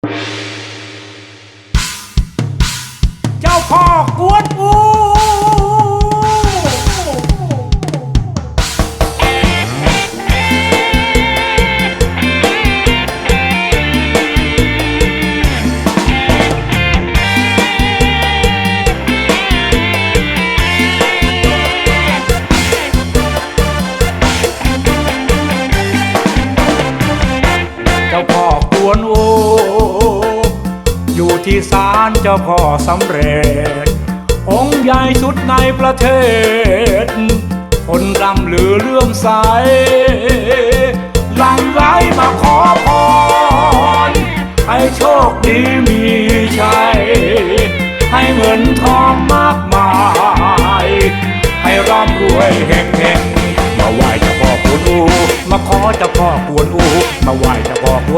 เจ้าพ่อกวนอูเจ้าพ่อกวนอูอ ที่ศาลเจ้าพ่อสำเร็จ องค์ใหญ่สุดในประเทศ คนร่ำลือเลื่อมใสหลังไหลมาขอพร ให้โชคดีมีชัย ให้เงินทองมากมาย ให้ร่ำรวยแห่งแห่งๆมาไหว้เจ้าพ่อกวนอูมาขอเจ้าพ่อกวนอู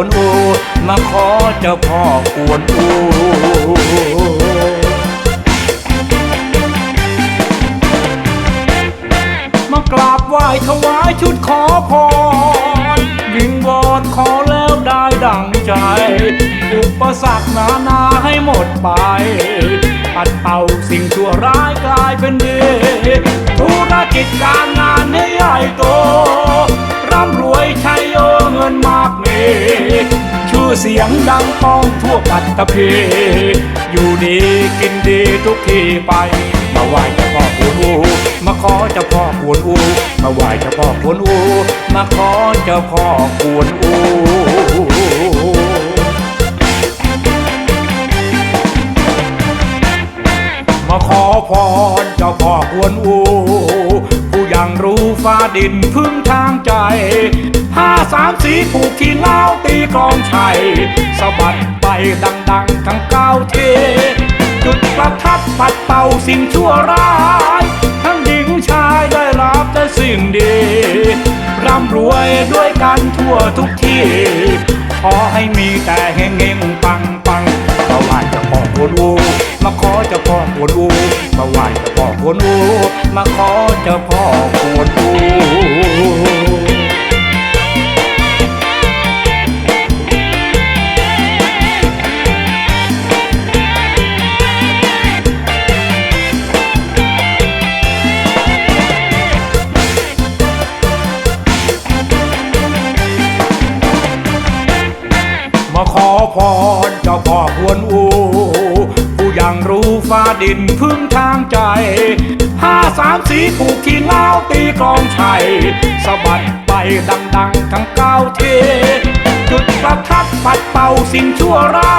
วนอู มาขอเจ้าพ่อกวนอูมากราบไหว้ถวายชุดขอพรวิงวอนขอแล้วได้ดังใจ อุปสรรคนานาให้หมดไป ปัดเป่าสิ่งชั่วร้ายกลายเป็นดีธุรกิจการ ดังก้องทั่วปัตตภีอยู่ดีกินดีทุกที่ไป มาไหว้เจ้าพ่อกวนอูมาขอเจ้าพ่อกวนอูมาไหว้เจ้าพ่อกวนอูมาขอเจ้าพ่อกวนอูมาขอพรเจ้าพ่อกวนอู ผู้ยังรู้ฟ้าดินพึ่งทางใจห้าสามสีผูกขี้เล้าตีกลองชัยสะบัดไปดังๆทั้งเก้าเท จุดประทัดปัดเป่าสิ่งชั่วร้าย ทั้งหญิงชายได้รับแต่สิ่งดีร่ำรวยด้วยกันทั่วทุกที่ ขอให้มีแต่เฮงเฮงปัง พ่อกวนอูมาขอเจ้าพ่อกวนอูมาไหว้เจ้าพ่อกวนอูมาขอเจ้าพ่อกวนอูมาขอพรเจ้าพ่อกวนอู ยังรู้ฟ้าดินพึ่งทางใจห้าสามสีผูกขี้เล้าตีกลองชัยสะบัดไปดังๆ ทั้งเก้าเท จุดประทัดปัดเป่าสิ่งชั่วร้า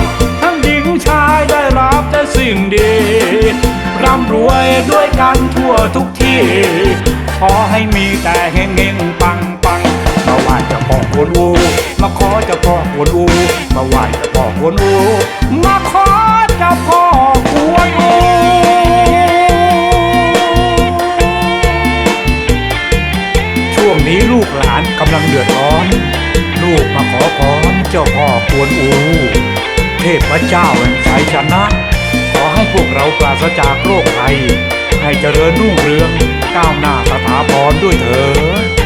ย ทั้งหญิงชายได้รับแต่สิ่งดีร่ำรวยด้วยกันทั่วทุกที่ ขอให้มีแต่เฮงเฮงปังปังมาไหว้จ้าพ่อกวนอูมาขอจ้าพ่อกวนอูมาไหว้จ้าพ่อกวนอูมาขอ เจ้าพ่อกวนอูช่วงนี้ลูกหลานกำลังเดือดร้อน ลูกมาขอพรเจ้าพ่อกวนอู เทพเจ้าแห่งชัยชนะ ขอให้พวกเราปราศจากโรคภัย ให้เจริญรุ่งเรืองก้าวหน้าสถาพรด้วยเถิด